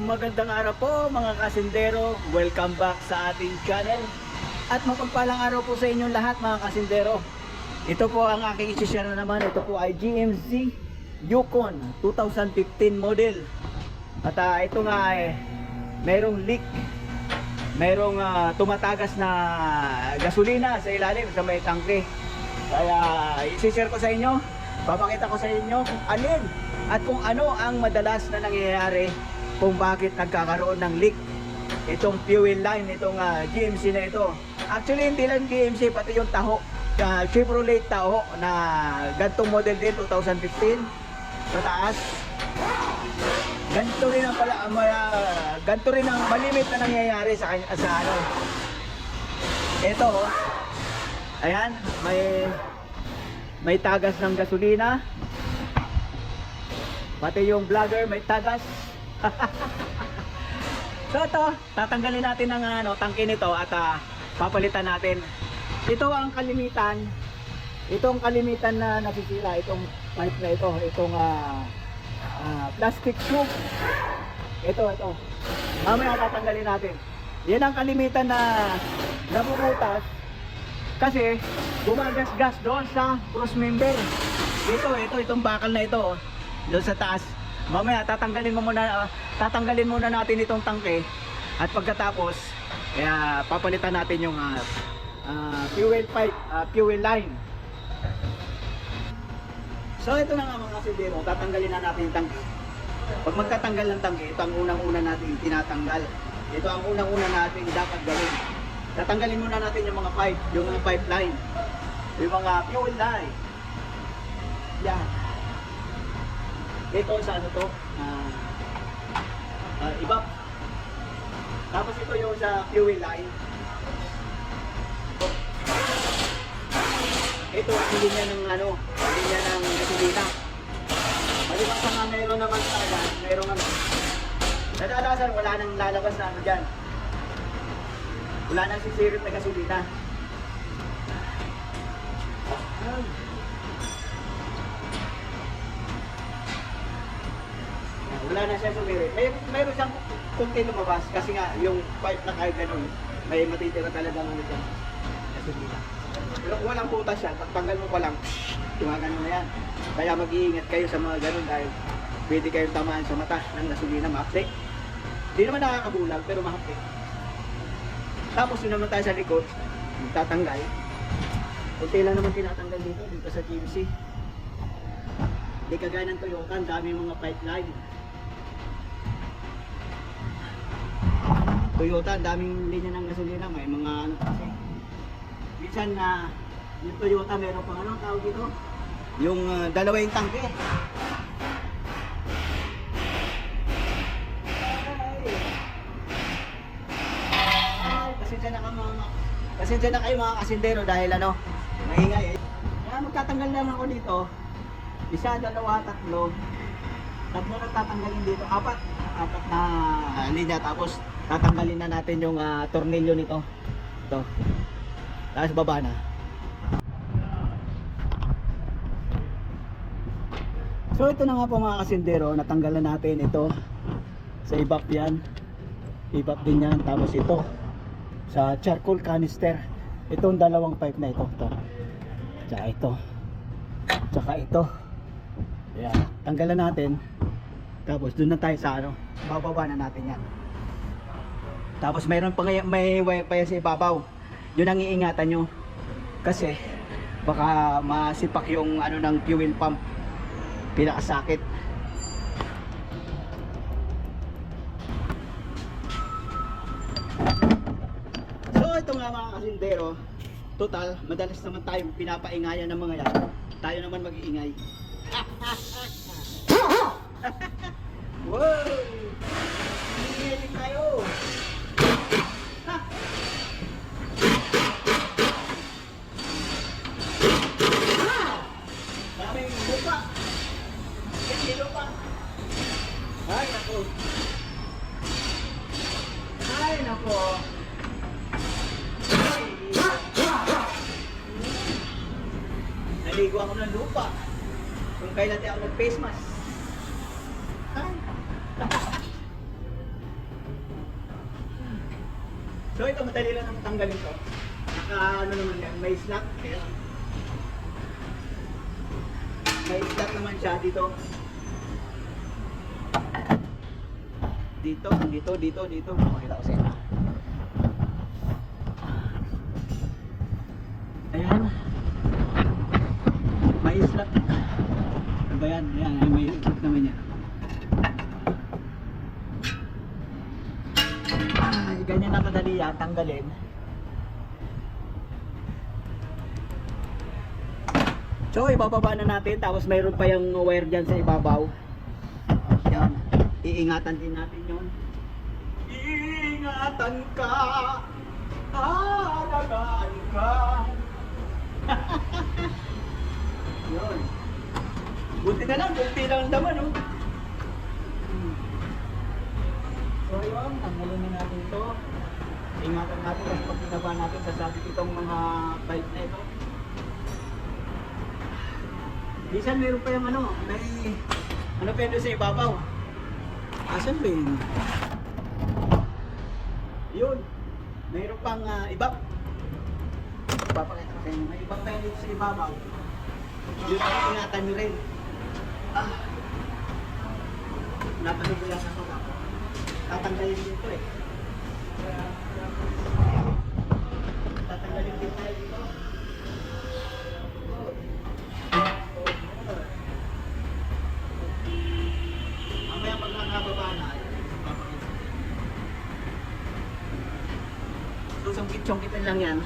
Magandang araw po mga kasindero. Welcome back sa ating channel. At mapagpalang araw po sa inyong lahat mga kasindero. Ito po ang aking isi-share na naman. Ito po ay GMC Yukon 2015 model. At ah, ito nga ay merong leak. Merong ah, tumatagas na gasolina sa ilalim sa may tangke. Kaya isi-share ko sa inyo. Papakita ko sa inyo alin at kung ano ang madalas na nangyayari kung bakit nagkakaroon ng leak itong fuel line itong ah, GMC na ito. Actually hindi lang GMC pati yung taho uh, Chevrolet taho na gantong model din 2015 sa taas ganito rin ang pala uh, ganito rin ang malimit na nangyayari sa sa ano. Ito oh. ayan may may tagas ng gasolina Pati yung vlogger may tagas. so ito, tatanggalin natin ang ano, tangke nito at ah, papalitan natin. Ito ang kalimitan. Itong kalimitan na nasisira, itong pipe na ito, itong ah, ah, plastic tube. Ito, ito. Mamaya tatanggalin natin. Yan ang kalimitan na nabubutas kasi gumagas-gas doon sa cross member. Ito, ito, itong bakal na ito. oh doon sa taas. Mamaya tatanggalin mo muna ah, tatanggalin muna natin itong tangke at pagkatapos kaya papalitan natin yung ah, ah, fuel pipe, ah, fuel line. So ito na nga mga kasindero, tatanggalin na natin yung tangke. Pag magtatanggal ng tangke, ito ang unang-una natin tinatanggal. Ito ang unang-una natin dapat gawin. Tatanggalin muna natin yung mga pipe, yung mga pipeline, yung mga fuel line. Yan ito sa ano to? Uh, uh, iba. Tapos ito yung sa fuel line ito ang linya ng ano linya ng gasolina. Maliban sa nga meron naman talaga meron ano nadalasan wala nang lalabas na ano dyan. Wala nang sisirit na gasolina. Ay. Wala na siya sumirit. May, mayroon siyang kunti lumabas kasi nga yung pipe na kahit ganun, may matitira talaga ano dyan. Gasolina. Pero kung walang butas yan, pagtanggal mo pa lang, tumagan mo na yan. Kaya mag-iingat kayo sa mga ganun dahil pwede kayong tamaan sa mata ng gasolina, mahaptik. Hindi naman nakakabulag, pero mahaptik. Tapos yun naman tayo sa likod, tatanggal. Kunti lang naman tinatanggal dito, dito sa GMC. Hindi kagaya ng Toyota, ang dami mga pipeline. Toyota, ang daming linya ng gasolina, may mga ano kasi. Minsan na yung Toyota meron pang ano tawag dito? Yung uh, dalawa yung tangke. Pasensya na ka mga pasensya na kayo mga kasindero dahil ano, maingay. Kaya magtatanggal lang ako dito. Isa, dalawa, tatlo. Tatlo na tatanggalin dito. Apat. Apat na uh, linya. Tapos tatanggalin na natin yung uh, tornilyo nito. Ito. Tapos baba na. So ito na nga po mga kasindero. Natanggalan natin ito. Sa ibap yan. Ibap din yan. Tapos ito. Sa charcoal canister. Itong dalawang pipe na ito. Ito. Tsaka ito. Tsaka ito. Ayan. Tanggalan natin. Tapos doon na tayo sa ano. Bababa na natin yan. Tapos mayroon pa ngay- may wifi sa ibabaw. Yun ang iingatan nyo. Kasi baka masipak yung ano ng fuel pump. Pinakasakit. So ito nga mga kasindero. Total, madalas naman tayo pinapaingayan ng mga yan. Tayo naman mag-iingay. wow! Din tayo! Ha! Daming lupa! Hindi lupa! Ay, naku! Naku! Naligo ako ng lupa. Kung kailan ako nag-face mask. So ito madali lang ang tanggalin to. Naka ano naman yan, may. Ayan. May slot naman siya dito. Dito, dito, dito, dito. Pakita ko sa inyo. Ayan. May slot. Ano ba yan? Ayan, ayan, may slot naman yan. Ay, ganyan na kadali yan, tanggalin. So, ibababa na natin, tapos mayroon pa yung wire dyan sa ibabaw. Yan. Iingatan din natin yun. Iingatan ka, alagaan ka. yun. Buti na lang, buti lang ang laman, oh. Hmm. So yun, tanggalin na natin ito. Ingatan natin kasi pag binaba natin, sasabit itong mga pipe na ito. Minsan meron pa yung ano, may ano yun sa ibabaw. Asan ba yun? Yun. Mayroon pang uh, iba. Papakita ko sa. May ibang pa sa ibabaw. Yun ang ingatan nyo rin. Ah. Napanood ko yan ako tatanggalin dito eh. Susungkit-sungkitin lang yan.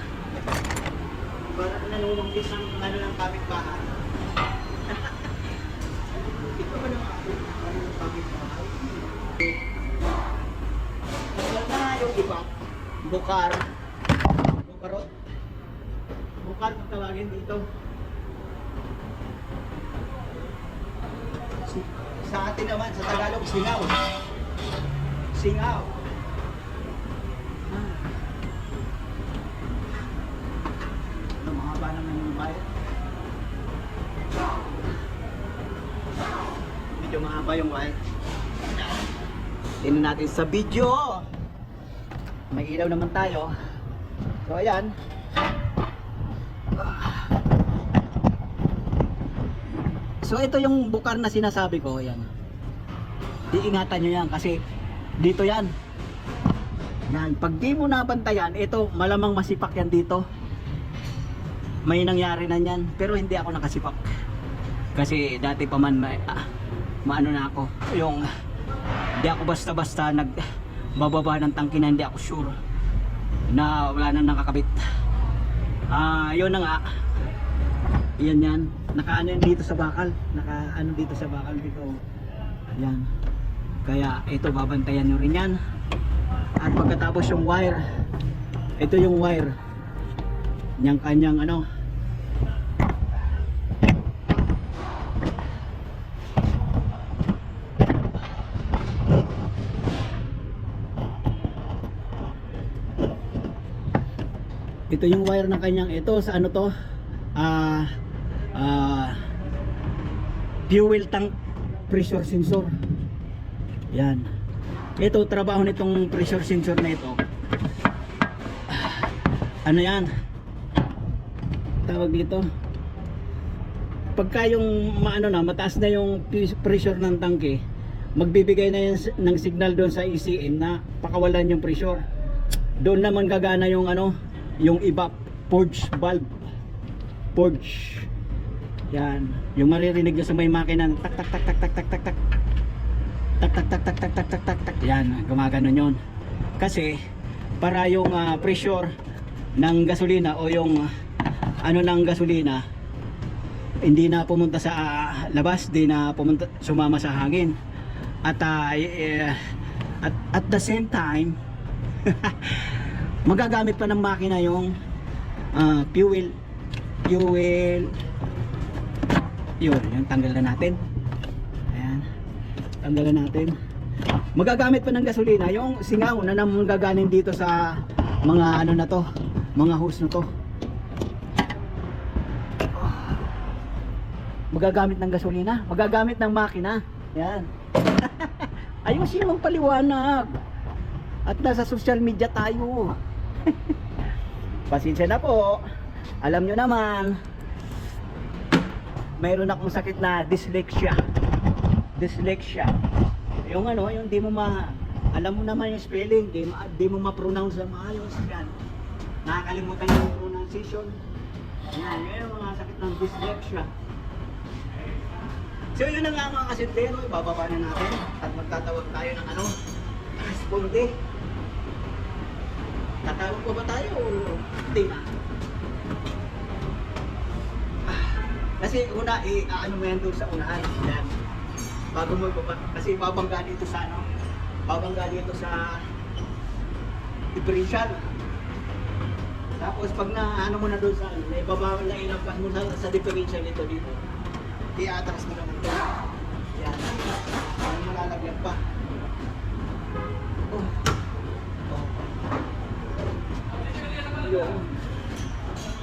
Para nanunungkit ng ano ng kapitbahay. Ito ba naman ako? Ano ng kapitbahay? Wala na yung iba. Bukar. Bukarot. Bukar kung tawagin dito. Sa atin naman, sa Tagalog, singaw. Singaw. Ah. Ano, mahaba naman yung bayad. Medyo mahaba yung wire. Tingnan natin sa video. May ilaw naman tayo. So ayan. So ito yung bukar na sinasabi ko, ayan. Iingatan nyo yan kasi dito yan. Yan, pag di mo nabantayan, ito malamang masipak yan dito. May nangyari na yan, pero hindi ako nakasipak. Kasi dati pa man may, ah, maano na ako, yung hindi ako basta-basta nag bababa ng tangke na hindi ako sure na wala na nakakabit. Ah, yun na nga. Yan yan. Nakaano yan dito sa bakal. Nakaano dito sa bakal dito. Yan. Kaya ito babantayan nyo rin yan. At pagkatapos yung wire, ito yung wire. Yang kanyang ano, ito yung wire ng kanyang ito sa ano to? Ah ah fuel tank pressure sensor. Yan. Ito trabaho nitong pressure sensor na ito. Ah, ano yan? Tawag dito. Pagka yung maano na mataas na yung pressure ng tangke magbibigay na yan ng signal doon sa ECM na pakawalan yung pressure. Doon naman gagana yung ano yung iba purge valve purge yan yung maririnig nyo sa may makina tak tak tak tak tak tak tak tak tak tak tak tak tak tak tak tak tak yan gumagano yun kasi para yung ah, pressure ng gasolina o yung ah, ano ng gasolina hindi na pumunta sa ah, labas di na pumunta sumama sa hangin at ah, eh, at at the same time magagamit pa ng makina yung ah, fuel. Fuel. Yun yung tanggal na natin. Ayan. Tanggalan natin. Magagamit pa ng gasolina yung singaw na naman gaganin dito sa mga ano na to mga hose na to. Magagamit ng gasolina magagamit ng makina. Yan ayusin mong paliwanag. At nasa social media tayo Pasensya na po. Alam nyo naman, mayroon akong sakit na dyslexia. Dyslexia. Yung ano, yung di mo ma... Alam mo naman yung spelling, di, ma, di mo ma-pronounce na maayos. Yan. Nakakalimutan yung pronunciation. Yan, yun yung mga sakit ng dyslexia. So yun na nga mga kasintero, ibababa na natin at magtatawag tayo ng ano, responde. Tatawag pa ba tayo o hindi na? Ah, Kasi una, eh, ano mo yan doon sa unahan. Yan. Bago mo ibaba. Kasi babangga dito sa ano, babangga dito sa differential. Tapos pag na ano mo na doon sa ano, na ibaba na ilampas mo sa, sa differential nito dito. I-atras mo naman. Yan. Ano malalagyan pa. Oh. Oh. Yun.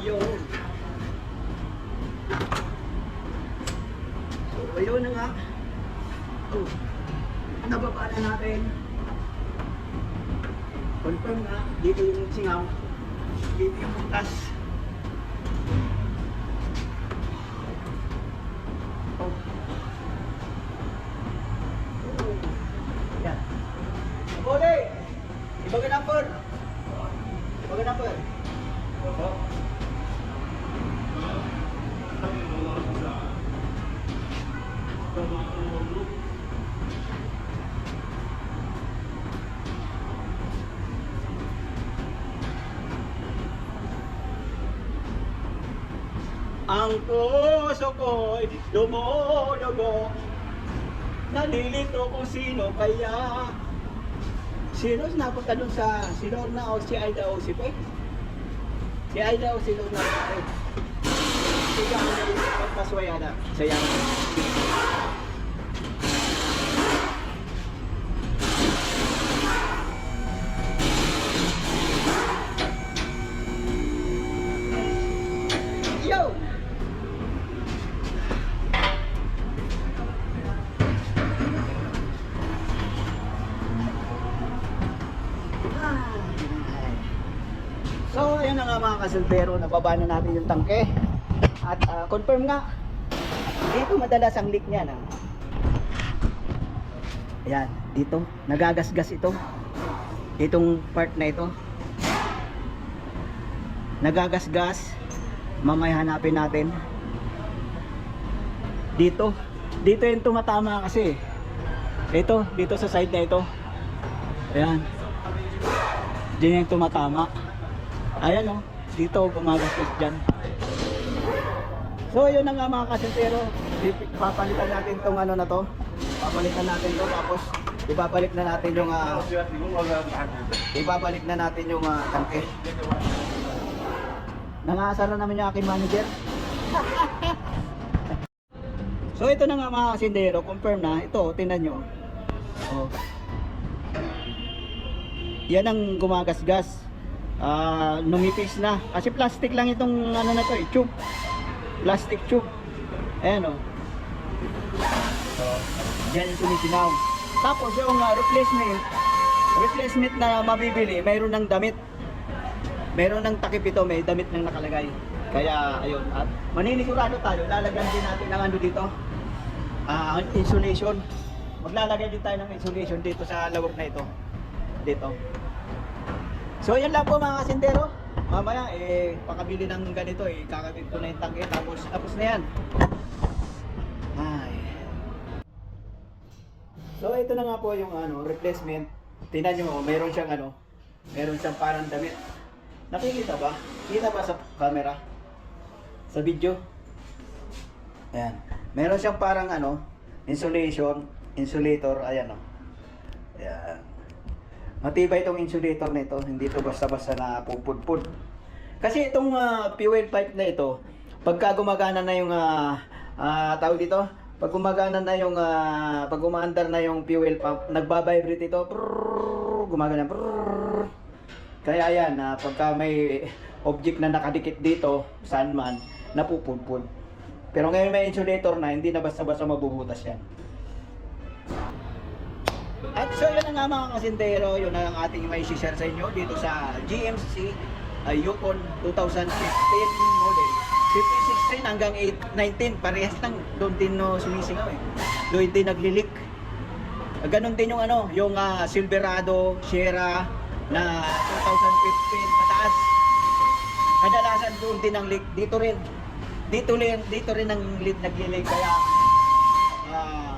Yun. So, ayun na nga. Oh. Nababa na natin. Confirm nga. Dito yung singaw. Dito yung butas. Ang puso ko'y dumudugo Nalilito kung sino kaya Sino napunta dun sa si Lorna o si Aida o si Peg? Si Aida o si Lorna si? Sige ako na yung pagpaswayada sa kasultero, nababa na natin yung tangke. At ah, confirm nga, dito madalas ang leak niya na. Ayan, dito, nagagasgas ito. Itong part na ito. Nagagasgas. Mamaya hanapin natin. Dito, dito yung tumatama kasi. Ito, dito sa side na ito. Ayan. Diyan yung tumatama. Ayan o, dito gumagastos dyan. So yun na nga mga kasentero, papalitan natin tong ano na to. Papalitan natin to tapos ibabalik na natin yung ah, ibabalik na natin yung ah, tangke. Nangasar na namin yung aking manager. so ito na nga mga kasentero, confirm na. Ito, tingnan nyo. Oh. Yan ang gumagasgas. Ah, numipis na. Kasi plastic lang itong ano na to eh, tube. Plastic tube. Ayan oh. So, yan yung sumisinaw. Tapos yung uh, replacement, replacement na mabibili, mayroon ng damit. Mayroon ng takip ito, may damit nang nakalagay. Kaya ayun, at maninisigurado tayo, lalagyan din natin ng ano dito, ah, insulation. Maglalagay din tayo ng insulation dito sa lawag na ito. Dito. So yan lang po mga kasindero. Mamaya eh pakabili ng ganito eh kakabit ko na yung tangke tapos tapos na yan. Ay. So ito na nga po yung ano replacement. Tingnan niyo oh, meron siyang ano, meron siyang parang damit. Nakikita ba? Kita ba sa camera? Sa video? Ayan. Meron siyang parang ano, insulation, insulator, ayan oh. Ayan. Matibay itong insulator nito, hindi ito basta-basta na pupudpud. Kasi itong ah, fuel pipe na ito, pagka gumagana na yung ah, ah, tawag dito, pag gumagana na yung ah, pag umaandar na yung fuel pump, nagba-vibrate ito, prrrr, gumagana. prrrr. Kaya yan, ah, pagka may object na nakadikit dito, saan man. Pero ngayon may insulator na, hindi na basta-basta mabubutas yan. At so yun na nga mga kasindero, yun na lang ating may share sa inyo dito sa GMC uh, Yukon 2015 model. 15, 16 hanggang 8, 19, parehas lang. Doon din no, sumisingaw eh. Doon din naglilik. Uh, Ganon din yung ano, yung ah, Silverado, Sierra na 2015 pataas. Kadalasan doon din ang leak. Dito rin. Dito rin, dito rin ang lead naglilik kaya ah,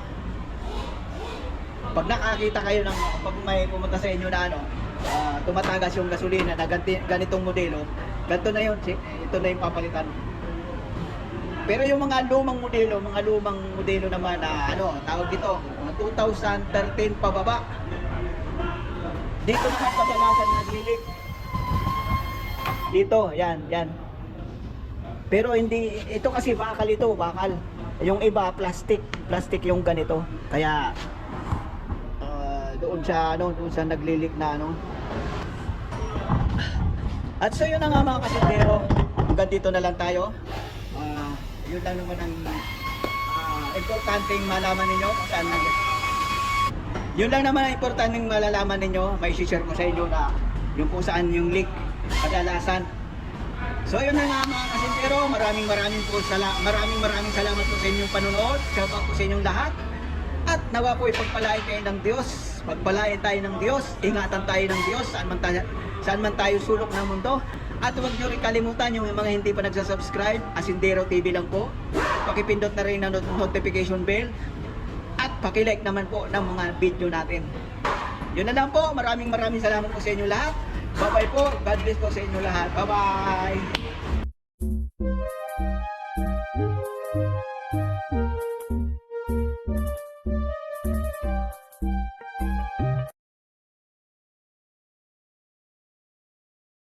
pag nakakita kayo ng pag may pumunta sa inyo na ano, ah, tumatagas yung gasolina na ganti, ganitong modelo, ganito na yun, ito na yung papalitan. Pero yung mga lumang modelo, mga lumang modelo naman na ano, tawag dito, mga 2013 pababa. Dito naman kadalasan naglilik. Dito, yan, yan. Pero hindi, ito kasi bakal ito, bakal. Yung iba, plastic. Plastic yung ganito. Kaya, doon sa, ano, doon sa naglilik na, ano. At so yun na nga mga kasindero. Hanggang dito na lang tayo. Ah, yun lang naman ang ah, importanteng malaman ninyo kung saan nag yun lang naman ang importanteng malalaman ninyo. May share ko sa inyo na yung kung saan yung leak kadalasan So yun na nga mga kasintero, maraming maraming po sala maraming maraming salamat po sa inyong panonood, shout out po sa inyong lahat. At nawa po ipagpalain kayo ng Diyos, pagpalain tayo ng Diyos, ingatan tayo ng Diyos, saan man tayo, saan man tayo sulok ng mundo. At huwag nyo rin kalimutan yung mga hindi pa nagsasubscribe, Asindero TV lang po. Pakipindot na rin ng not- notification bell. At pakilike naman po ng mga video natin. Yun na lang po, maraming maraming salamat po sa inyo lahat. Bye-bye po, God bless po sa inyo lahat. Bye-bye!